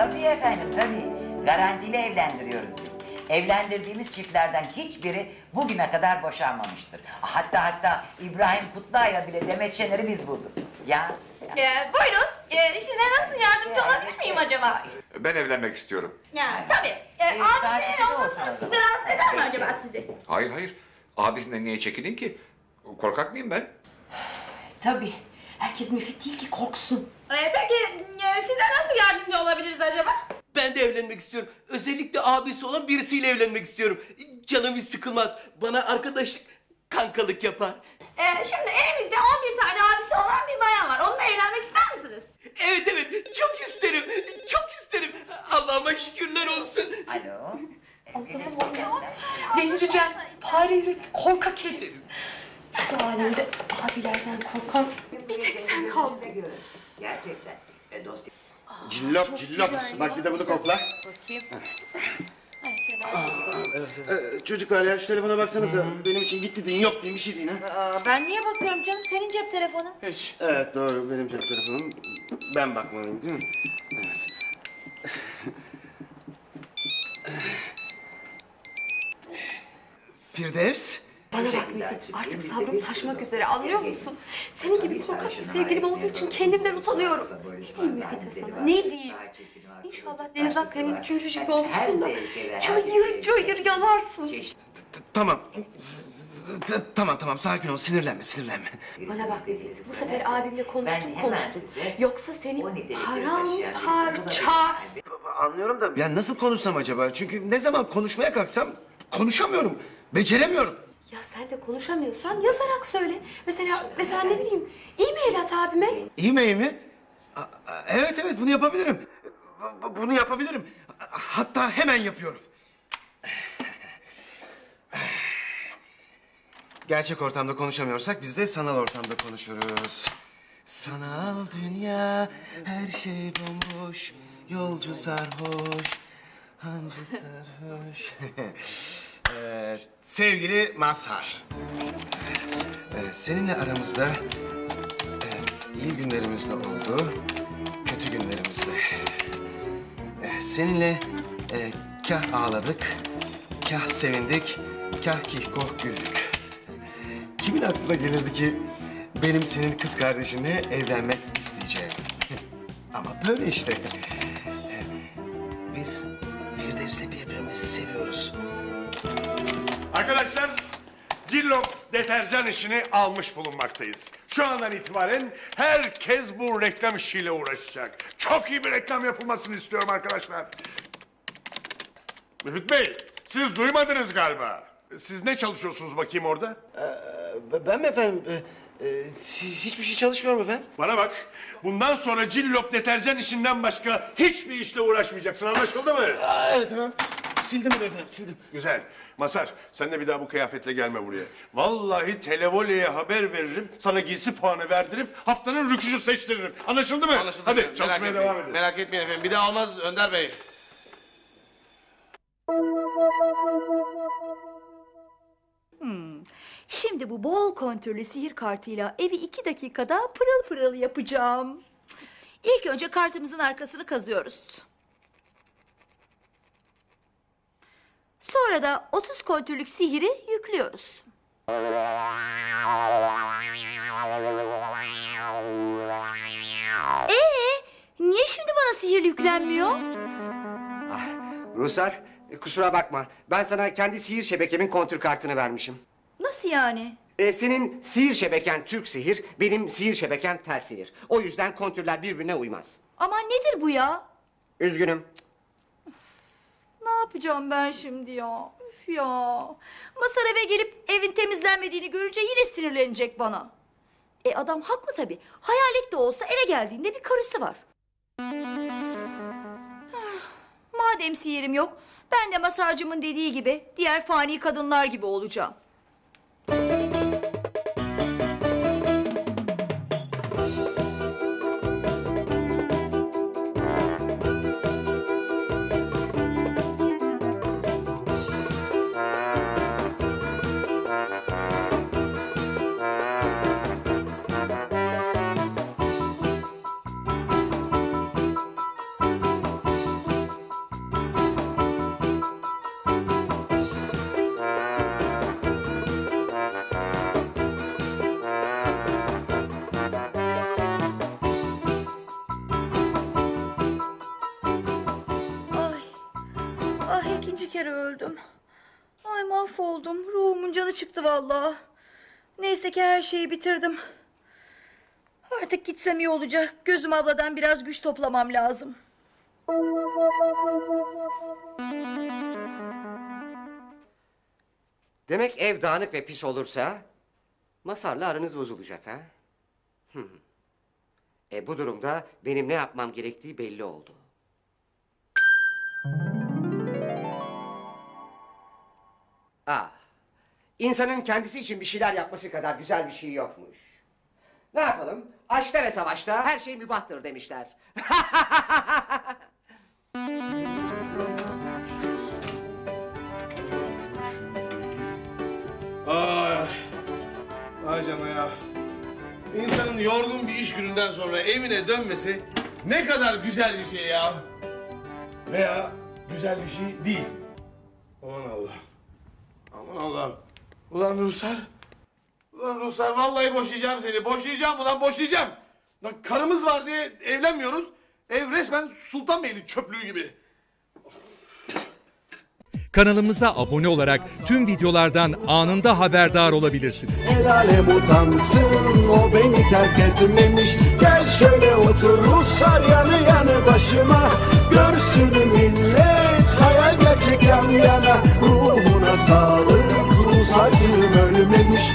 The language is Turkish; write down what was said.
Tabii efendim tabii. Garantili evlendiriyoruz biz. Evlendirdiğimiz çiftlerden hiçbiri bugüne kadar boşanmamıştır. Hatta hatta İbrahim Kutluay'a bile Demet Şener'i biz bulduk. Ya. ya. Ee, buyurun. Ee, size nasıl yardımcı olabilir miyim acaba? Ben evlenmek istiyorum. Ya tabii. Ee, Ee, abi sakin senin olsun olması zaman. rahatsız eder mi acaba sizi? Hayır hayır. Abisinden niye çekilin ki? Korkak mıyım ben? Tabii. Herkes müfit değil ki korksun. Ee, peki e, size nasıl yardımcı olabiliriz acaba? Ben de evlenmek istiyorum. Özellikle abisi olan birisiyle evlenmek istiyorum. Canım hiç sıkılmaz. Bana arkadaşlık, kankalık yapar. Ee, şimdi elimizde 11 tane abisi olan bir bayan var. Onunla evlenmek ister misiniz? Evet evet, çok isterim. Çok isterim. Allah'ıma şükürler olsun. Alo. Delireceğim. Fare yürekli korkak herif. Şu alemde abilerden korkan bir tek sen kaldın. Gerçekten. E, dosya... Cillop cillop. Bak bir de bunu kokla. Bakayım. Ee, çocuklar ya şu telefona baksanıza. Benim için gitti deyin yok deyin bir şey deyin ha. Aa, ben niye bakıyorum canım? Senin cep telefonun. Evet doğru benim cep telefonum. Ben bakmalıyım değil mi? Evet. Firdevs. Bana bak Müfit artık sabrım taşmak üzere anlıyor musun? Senin gibi korkak bir sevgilim olduğu için kendimden utanıyorum. Ne diyeyim Müfit'e sana? Ne diyeyim? İnşallah Deniz Akkaya'nın üçüncü jipi olursun da cayır cayır yanarsın. Tamam. T- Tamam tamam sakin ol sinirlenme sinirlenme. Bana bak Müfit bu sefer abimle konuştum konuştum. Yoksa seni 17 Eylül paramparça. Anlıyorum da ya nasıl konuşsam acaba? Çünkü ne zaman konuşmaya kalksam konuşamıyorum. Beceremiyorum. Ya sen de konuşamıyorsan yazarak söyle. Mesela mesela ne bileyim e-mail at abime. E-mail mi? A- a- Evet evet bunu yapabilirim. Bu- bu- Bunu yapabilirim. Hatta hemen yapıyorum. Gerçek ortamda konuşamıyorsak biz de sanal ortamda konuşuruz. Sanal dünya her şey bomboş. Yolcu sarhoş. Hancı sarhoş. Ee, sevgili Mazhar. Ee, seninle aramızda ee, iyi günlerimiz de oldu, kötü günlerimiz de. Ee, seninle e, kah ağladık, kah sevindik, kah kihkoh güldük. Kimin aklına gelirdi ki benim senin kız kardeşinle evlenmek isteyeceğim? Ama böyle işte. Ee, biz Firdevs'le birbirimizi seviyoruz. Arkadaşlar, Cillop deterjan işini almış bulunmaktayız. Şu andan itibaren herkes bu reklam işiyle uğraşacak. Çok iyi bir reklam yapılmasını istiyorum arkadaşlar. Müfit Bey, siz duymadınız galiba. Siz ne çalışıyorsunuz bakayım orada? Ee, Ben mi efendim? Ee, e, hiçbir şey çalışmıyorum efendim. Bana bak, bundan sonra Cillop deterjan işinden başka hiçbir işle uğraşmayacaksın, anlaşıldı mı? Aa, evet efendim. Sildim onu efendim, sildim. Güzel. Masar, sen de bir daha bu kıyafetle gelme buraya. Vallahi televole'ye haber veririm, sana giysi puanı verdirip haftanın rüküşü seçtiririm. Anlaşıldı mı? Anlaşıldı Hadi efendim, çalışmaya merak devam etmeyin. edin. Merak etmeyin efendim. Bir daha olmaz Önder Bey. Şimdi bu bol kontürlü sihir kartıyla evi iki dakikada pırıl pırıl yapacağım. İlk önce kartımızın arkasını kazıyoruz. Sonra da 30 kontürlük sihiri yüklüyoruz. Ee, niye şimdi bana sihir yüklenmiyor? Rusar, e, kusura bakma. Ben sana kendi sihir şebekemin kontür kartını vermişim. Nasıl yani? E, senin sihir şebeken Türk sihir, benim sihir şebekem tel sihir. O yüzden kontürler birbirine uymaz. Ama nedir bu ya? Üzgünüm. Yapacağım ben şimdi ya? Üf ya. Masar eve gelip evin temizlenmediğini görünce yine sinirlenecek bana. E adam haklı tabii. Hayalet de olsa eve geldiğinde bir karısı var. Ah, Madem sihirim yok, ben de masarcımın dediği gibi diğer fani kadınlar gibi olacağım. Ah ikinci kere öldüm. Ay mahvoldum. Ruhumun canı çıktı vallahi. Neyse ki her şeyi bitirdim. Artık gitsem iyi olacak. Gözüm abladan biraz güç toplamam lazım. Demek ev dağınık ve pis olursa Masar'la aranız bozulacak ha? Hmm. E bu durumda benim ne yapmam gerektiği belli oldu. Ah, insanın kendisi için bir şeyler yapması kadar güzel bir şey yokmuş. Ne yapalım? Aşkta ve savaşta her şey mübahtır demişler. Ay. Ay canım ya. İnsanın yorgun bir iş gününden sonra evine dönmesi ne kadar güzel bir şey ya. Veya güzel bir şey değil. Aman Allah. Aman Allah. Ulan Ruslar. Ulan Ruslar vallahi boşayacağım seni. Boşayacağım ulan boşayacağım. Lan karımız var diye evlenmiyoruz. Ev resmen Sultanbeyli çöplüğü gibi. Kanalımıza abone olarak tüm videolardan anında haberdar olabilirsiniz. El alem utansın o beni terk etmemiş Gel şöyle otur Ruslar yanı yanı başıma Görsün millet hayal gerçek yan yana sağlık Rus acım ölmemiş